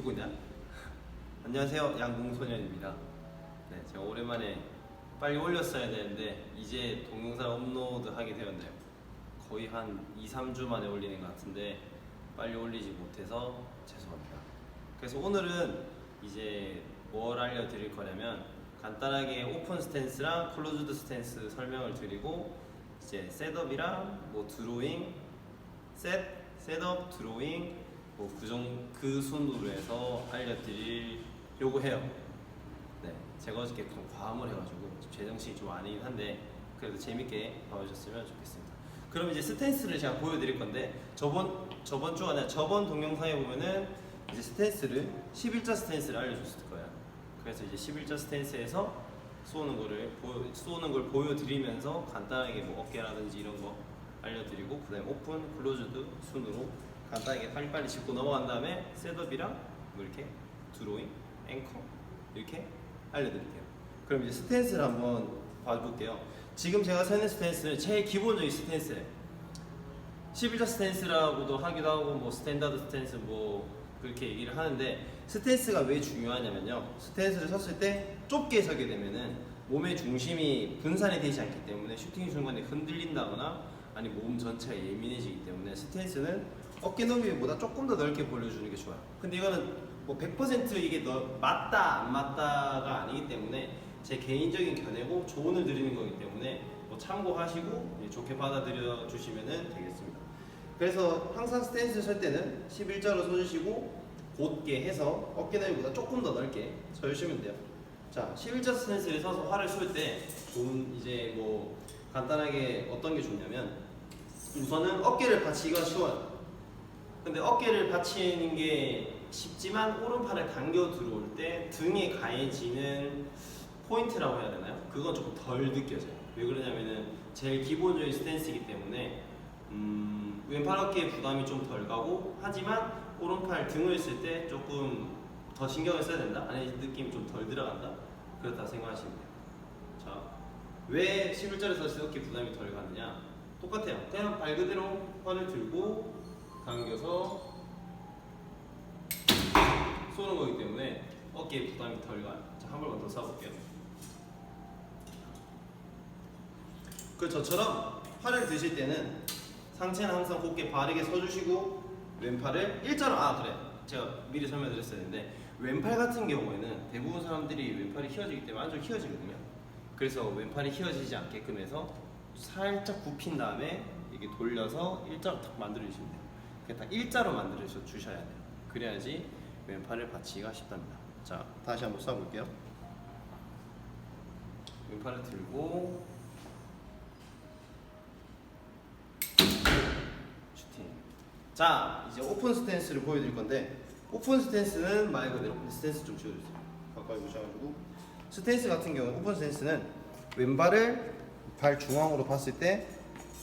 찍고 있냐? 안녕하세요. 양궁소년입니다. 네 제가 오랜만에 빨리 올렸어야 되는데 이제 동영상 업로드 하게 되었네요. 거의 한 2, 3주 만에 올리는 것 같은데 빨리 올리지 못해서 죄송합니다. 그래서 오늘은 이제 뭘 알려드릴 거냐면 간단하게 오픈 스탠스랑 클로즈드 스탠스 설명을 드리고 이제 셋업이랑 뭐 드로잉 셋, 셋업, 드로잉 뭐그 그 순으로 해서 알려드리려고 해요. 네, 제가 어저께 좀 과음을 해가지고 좀 제정신이 좀 아니긴 한데 그래도 재밌게 봐주셨으면 좋겠습니다. 그럼 이제 스탠스를 제가 보여드릴 건데 저번 저번 주 아니라 저번 동영상에 보면은 이제 스탠스를 11자 스탠스를 알려줬을 거예요. 그래서 이제 11자 스탠스에서 쏘는 거를 쏘는 걸 보여드리면서 간단하게 뭐 어깨라든지 이런 거 알려드리고 그다음에 오픈, 클로즈드 순으로 간단하게 빨리빨리 짚고 넘어간 다음에 셋업이랑 뭐 이렇게 드로잉, 앵커 이렇게 알려드릴게요. 그럼 이제 스탠스를 한번 봐볼게요. 지금 제가 세는 스탠스는 제일 기본적인 스탠스예요. 11자 스탠스라고도 하기도 하고 뭐 스탠다드 스탠스 뭐 그렇게 얘기를 하는데 스탠스가 왜 중요하냐면요 스탠스를 섰을 때 좁게 서게 되면은 몸의 중심이 분산이 되지 않기 때문에 슈팅 순간에 흔들린다거나 아니 몸 전체가 예민해지기 때문에 스탠스는 어깨 너비보다 조금 더 넓게 벌려주는 게 좋아요 근데 이거는 뭐 100% 이게 너, 맞다 안 맞다가 아니기 때문에 제 개인적인 견해고 조언을 드리는 거기 때문에 뭐 참고하시고 예, 좋게 받아들여 주시면 되겠습니다 그래서 항상 스탠스 설 때는 11자로 서주시고 곧게 해서 어깨 넓이보다 조금 더 넓게 서주시면 돼요. 자, 11자 스탠스를 서서 활을 쏠 때 좋은 이제 뭐 간단하게 어떤 게 좋냐면 우선은 어깨를 받치기가 쉬워요. 근데 어깨를 받치는 게 쉽지만 오른팔을 당겨 들어올 때 등에 가해지는 포인트라고 해야 되나요? 그건 조금 덜 느껴져요. 왜 그러냐면은 제일 기본적인 스탠스이기 때문에 음, 왼팔 어깨에 부담이 좀 덜 가고 하지만 오른팔 등을 쓸 때 조금 더 신경을 써야 된다? 아니 느낌이 좀 덜 들어간다? 그렇다 생각하시면 돼요. 자, 왜 11자를 썼을 때 어깨 부담이 덜 가느냐? 똑같아요. 그냥 발 그대로 팔을 들고 당겨서 쏘는 거기 때문에 어깨에 부담이 덜 가요. 자, 한 번만 더 쏴볼게요. 그 저처럼 팔을 드실 때는 상체는 항상 곧게 바르게 서주시고 왼팔을 일자로 아 그래 제가 미리 설명드렸어야 했는데 왼팔 같은 경우에는 대부분 사람들이 왼팔이 휘어지기 때문에 안쪽 휘어지거든요 그래서 왼팔이 휘어지지 않게끔 해서 살짝 굽힌 다음에 이게 돌려서 일자로 탁 만들어 주시면 돼요 그게 딱 일자로 만들어 주셔야 돼요 그래야지 왼팔을 받치기가 쉽답니다 자 다시 한번 쏴볼게요 왼팔을 들고 슈팅. 자, 이제 오픈 스탠스를 보여드릴 건데 오픈 스탠스는 말 그대로 스탠스 좀 지워주세요. 가까이 오셔가지고 스탠스 같은 경우 오픈 스탠스는 왼발을 발 중앙으로 봤을 때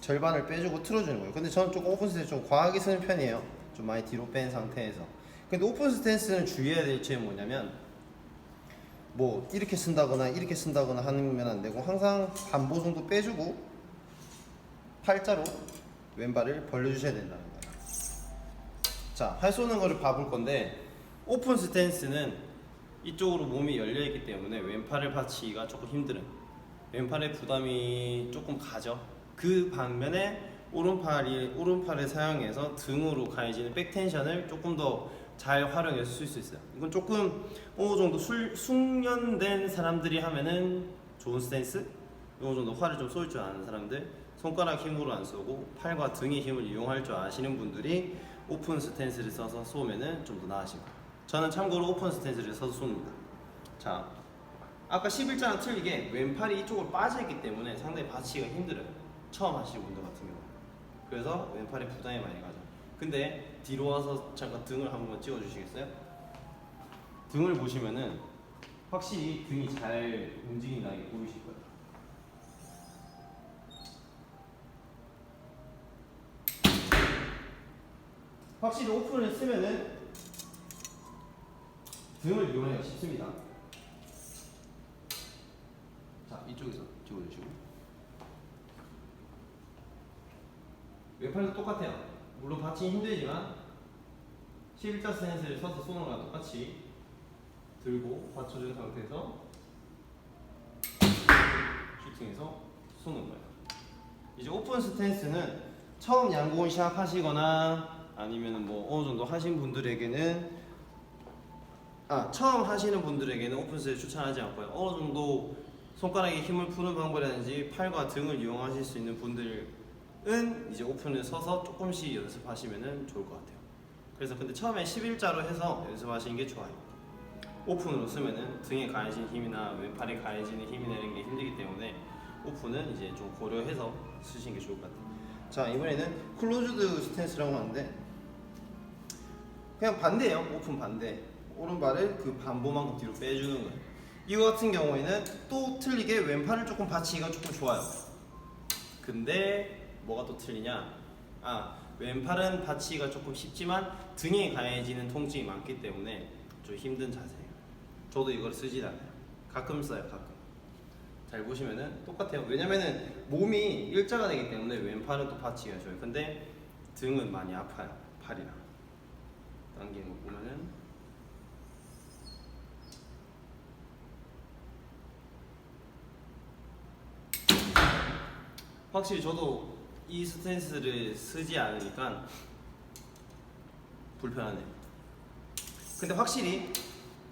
절반을 빼주고 틀어주는 거예요. 근데 저는 조금 오픈 스탠스 좀 과하게 쓰는 편이에요. 좀 많이 뒤로 뺀 상태에서. 근데 오픈 스탠스는 주의해야 될 점이 뭐냐면 뭐 이렇게 쓴다거나 이렇게 쓴다거나 하면 안 되고 항상 반보 정도 빼주고 팔자로 왼발을 벌려주셔야 된다는 거예요. 자, 활 쏘는 거를 봐볼 건데 오픈 스탠스는 이쪽으로 몸이 열려 있기 때문에 왼팔을 받치기가 조금 힘들어요. 왼팔에 부담이 조금 가죠. 그 반면에 오른팔이 오른팔을 사용해서 등으로 가해지는 백텐션을 조금 더 잘 활용해서 쓸 수 있어요. 이건 조금 어느 정도 술, 숙련된 사람들이 하면은 좋은 스탠스. 어느 정도 활을 좀 쏠 줄 아는 사람들, 손가락 힘으로 안 쏘고 팔과 등의 힘을 이용할 줄 아시는 분들이 오픈 스탠스를 써서 쏘면은 좀 더 나으실 거예요. 저는 참고로 오픈 스탠스를 써서 쏩니다. 자, 아까 11자랑 틀리게 왼팔이 이쪽으로 빠져있기 때문에 상당히 받치기가 힘들어요. 처음 하시는 분들 같은 경우. 그래서 왼팔에 부담이 많이 가죠. 근데 뒤로 와서 잠깐 등을 한 번만 찍어 주시겠어요? 등을 보시면은 확실히 등이 잘 움직인다는 게 보이실 거예요. 확실히 오픈을 쓰면은 등을 이용하기가 쉽습니다. 자, 이쪽에서 찍어주시고. 왼팔도 똑같아요. 물론 받치기 힘들지만 11자 스탠스를 서서 거랑 똑같이 들고 받쳐준 상태에서 슈팅해서 쏘는 거예요. 이제 오픈 스탠스는 처음 양궁을 시작하시거나 아니면 뭐 어느 정도 하신 분들에게는 아 처음 하시는 분들에게는 오픈 스탠스 추천하지 않고요. 어느 정도 손가락에 힘을 푸는 방법이라든지 팔과 등을 이용하실 수 있는 분들 은 이제 오픈을 서서 조금씩 연습하시면 좋을 것 같아요. 그래서 근데 처음에 11자로 해서 연습하시는 게 좋아요. 오픈으로 쓰면은 등에 가해진 힘이나 왼팔에 가해지는 힘이나 이런 게 힘들기 때문에 오픈은 이제 좀 고려해서 쓰시는 게 좋을 것 같아요. 자 이번에는 클로즈드 스탠스라고 하는데 그냥 반대예요. 오픈 반대. 오른발을 그 반보만큼 뒤로 빼주는 거예요. 이거 같은 경우에는 또 틀리게 왼팔을 조금 받치기가 조금 좋아요. 근데 뭐가 또 틀리냐? 아 왼팔은 받치기가 조금 쉽지만 등에 가해지는 통증이 많기 때문에 좀 힘든 자세예요. 저도 이걸 쓰진 않아요. 가끔 써요, 가끔. 잘 보시면은 똑같아요. 왜냐면은 몸이 일자가 되기 때문에 왼팔은 또 받치기가 좋아요. 근데 등은 많이 아파요, 팔이랑. 당기는 거 보면은 확실히 저도 이 스탠스를 쓰지 않으니까 불편하네요. 근데 확실히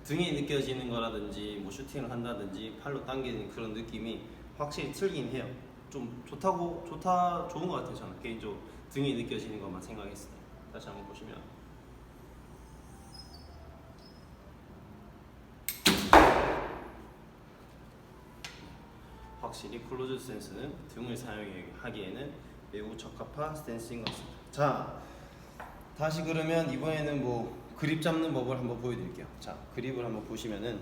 등에 느껴지는 거라든지 뭐 슈팅을 한다든지 팔로 당기는 그런 느낌이 확실히 틀긴 해요. 좀 좋다고 좋다 좋은 것 같아요. 저는 개인적으로 등에 느껴지는 것만 생각했을 때 다시 한번 보시면 확실히 클로즈 스탠스는 등을 사용하기에는 매우 적합한 스탠스인 것 같습니다. 자, 다시 그러면 이번에는 뭐 그립 잡는 법을 한번 보여드릴게요. 자, 그립을 한번 보시면은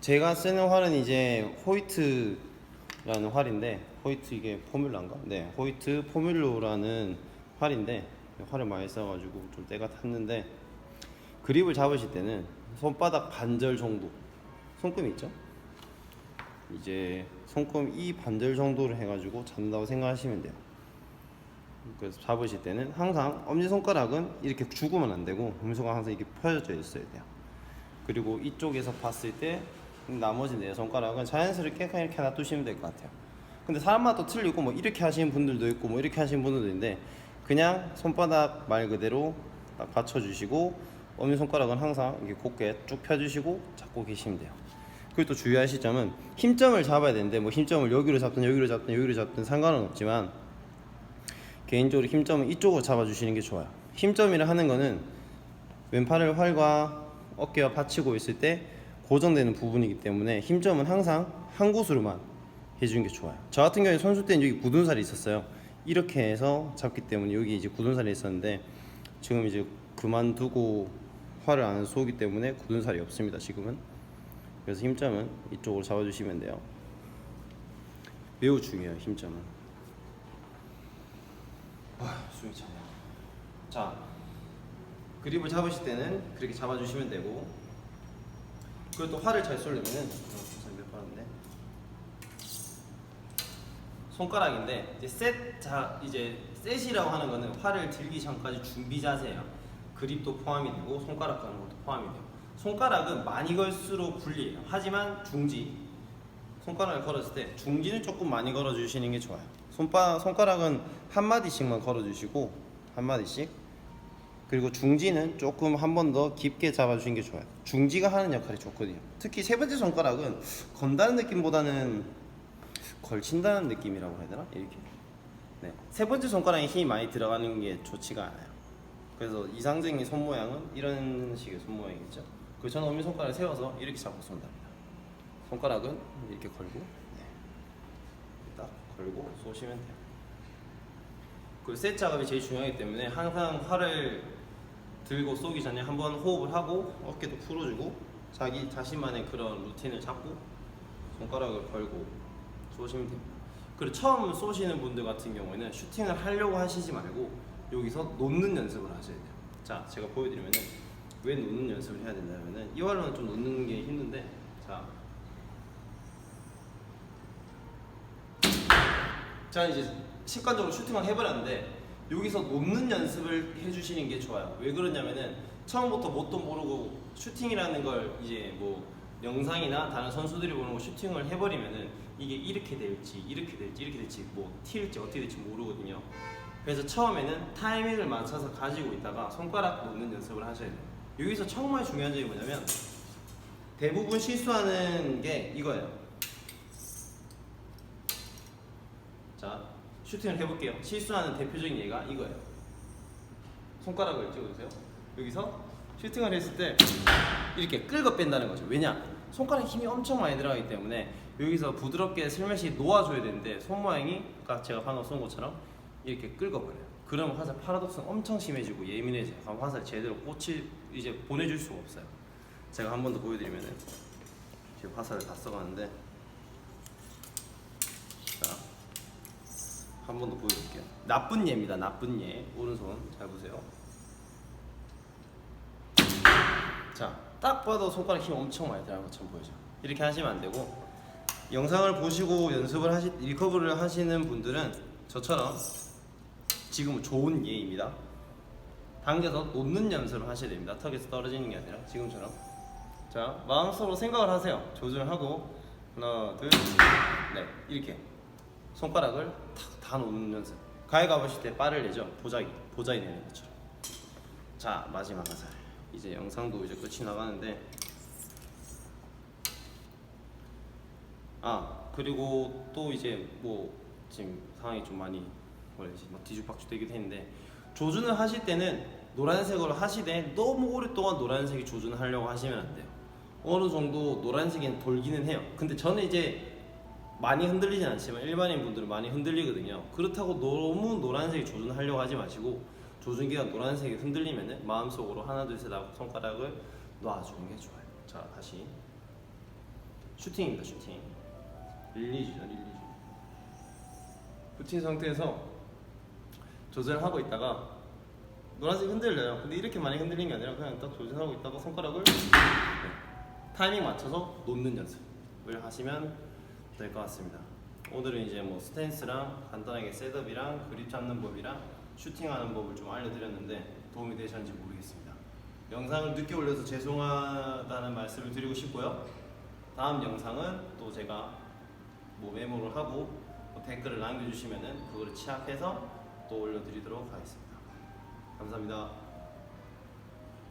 제가 쓰는 활은 이제 호이트라는 활인데 호이트 이게 포뮬라인가? 네, 호이트 포뮬로라는 활인데 활을 많이 써가지고 좀 때가 탔는데 그립을 잡으실 때는 손바닥 반절 정도 손금 있죠? 이제 손금 이 반절 정도를 해가지고 잡는다고 생각하시면 돼요. 그래서 잡으실 때는 항상 엄지손가락은 이렇게 죽으면 안 되고 엄지손가락 항상 이렇게 펴져 있어야 돼요. 그리고 이쪽에서 봤을 때 나머지 네 손가락은 자연스럽게 그냥 이렇게 놔두시면 될 것 같아요. 근데 사람마다 또 틀리고 뭐 이렇게 하시는 분들도 있고 뭐 이렇게 하시는 분들도 있는데 그냥 손바닥 말 그대로 딱 받쳐주시고 엄지손가락은 항상 이렇게 곧게 쭉 펴주시고 잡고 계시면 돼요. 그리고 또 주의하실 점은 힘점을 잡아야 되는데 뭐 힘점을 여기로 잡든 여기로 잡든 여기로 잡든 상관은 없지만 개인적으로 힘점은 이쪽으로 잡아주시는 게 좋아요. 힘점이라 하는 거는 왼팔을 활과 어깨와 받치고 있을 때 고정되는 부분이기 때문에 힘점은 항상 한 곳으로만 해주는 게 좋아요. 저 같은 경우에 선수 때는 여기 굳은 살이 있었어요. 이렇게 해서 잡기 때문에 여기 이제 굳은 살이 있었는데 지금 이제 그만두고 활을 안 쏘기 때문에 굳은 살이 없습니다. 지금은. 그래서 힘점은 이쪽으로 잡아주시면 돼요. 매우 중요해요. 힘점은. 아, 숨이 차네요. 자, 그립을 잡으실 때는 그렇게 잡아주시면 되고, 그리고 또 활을 잘 쏘려면은 어, 몇 번인데 손가락인데 이제 셋, 자 이제 셋이라고 하는 거는 활을 들기 전까지 준비 자세예요. 그립도 포함이 되고 손가락 가는 것도 포함이 돼요. 손가락은 많이 걸수록 불리해요. 하지만 중지 손가락을 걸었을 때 중지는 조금 많이 걸어주시는 게 좋아요. 손바 손가락은 한 마디씩만 걸어주시고 한 마디씩 그리고 중지는 조금 한 번 더 깊게 잡아주시는 게 좋아요. 중지가 하는 역할이 좋거든요. 특히 세 번째 손가락은 건다는 느낌보다는 걸친다는 느낌이라고 해야 되나? 이렇게. 네. 세 번째 손가락에 힘이 많이 들어가는 게 좋지가 않아요. 그래서 이상적인 손 모양은 이런 식의 손 모양이겠죠. 그리고 저는 엄지 손가락을 세워서 이렇게 잡고 쏜답니다. 손가락은 이렇게 걸고, 걸고 쏘시면 돼요. 그셋 작업이 제일 중요하기 때문에 항상 활을 들고 쏘기 전에 한번 호흡을 하고 어깨도 풀어주고 자기 자신만의 그런 루틴을 잡고 손가락을 걸고 쏘시면 됩니다. 그리고 처음 쏘시는 분들 같은 경우에는 슈팅을 하려고 하시지 말고 여기서 놓는 연습을 하셔야 돼요. 자, 제가 보여드리면은 왜 놓는 연습을 해야 된다면은 이 활로는 좀 놓는 게 힘든데 자. 자 이제 습관적으로 슈팅을 해버렸는데 여기서 놓는 연습을 해주시는 게 좋아요. 왜 그러냐면은 처음부터 뭣도 모르고 슈팅이라는 걸 이제 뭐 영상이나 다른 선수들이 보는 거 슈팅을 해버리면은 이게 이렇게 될지 이렇게 될지 이렇게 될지 뭐 튈지 어떻게 될지 모르거든요. 그래서 처음에는 타이밍을 맞춰서 가지고 있다가 손가락 놓는 연습을 하셔야 돼요. 여기서 정말 중요한 점이 뭐냐면 대부분 실수하는 게 이거예요. 자, 슈팅을 해볼게요. 실수하는 대표적인 예가 이거예요. 손가락을 찍어주세요. 여기서 슈팅을 했을 때 이렇게 끌고 뺀다는 거죠. 왜냐? 손가락에 힘이 엄청 많이 들어가기 때문에 여기서 부드럽게 슬며시 놓아줘야 되는데 손 모양이 아까 제가 방금 쏜 것처럼 이렇게 끌어버려요. 그럼 화살 파라독스는 엄청 심해지고 예민해져요. 그럼 화살 제대로 꽂히 이제 보내줄 수가 없어요. 제가 한 번 더 보여드리면은 지금 화살을 다 써가는데 자 한 번 더 보여드릴게요. 나쁜 예입니다. 나쁜 예. 오른손 잘 보세요. 자, 딱 봐도 손가락 힘 엄청 많이 들어간 것처럼 보이죠. 이렇게 하시면 안 되고 영상을 보시고 연습을 하시 리커버를 하시는 분들은 저처럼 지금 좋은 예입니다. 당겨서 놓는 연습을 하셔야 됩니다. 턱에서 떨어지는 게 아니라 지금처럼. 자, 마음속으로 생각을 하세요. 조절하고 하나, 둘, 네 이렇게 손가락을 탁 다 놓는 연습. 가해 가보실 때 빠를 내죠. 보자기 보자기 내는 것처럼. 자 마지막 화살. 이제 영상도 이제 끝이 나가는데 아 그리고 또 이제 뭐 지금 상황이 좀 많이 원래 막 뒤죽박죽 되기도 했는데 조준을 하실 때는 노란색으로 하시되 너무 오랫동안 노란색이 조준을 하려고 하시면 안 돼요. 어느 정도 노란색이 돌기는 해요. 근데 저는 이제 많이 흔들리진 않지만 일반인 분들은 많이 흔들리거든요. 그렇다고 너무 노란색이 조준하려고 하지 마시고 조준기가 노란색이 흔들리면은 마음속으로 하나 둘셋 하고 손가락을 놔주는 게 좋아요. 자 다시 슈팅입니다. 슈팅 릴리즈죠 릴리즈. 붙인 상태에서 조절을 하고 있다가 노란색이 흔들려요. 근데 이렇게 많이 흔들리는 게 아니라 그냥 딱 조절하고 있다가 손가락을 네, 타이밍 맞춰서 놓는 연습을 하시면 될 것 같습니다. 오늘은 이제 뭐 스탠스랑 간단하게 셋업이랑 그립 잡는 법이랑 슈팅하는 법을 좀 알려드렸는데 도움이 되셨는지 모르겠습니다. 영상을 늦게 올려서 죄송하다는 말씀을 드리고 싶고요. 다음 영상은 또 제가 뭐 메모를 하고 뭐 댓글을 남겨주시면은 그거를 취합해서 또 올려드리도록 하겠습니다. 감사합니다.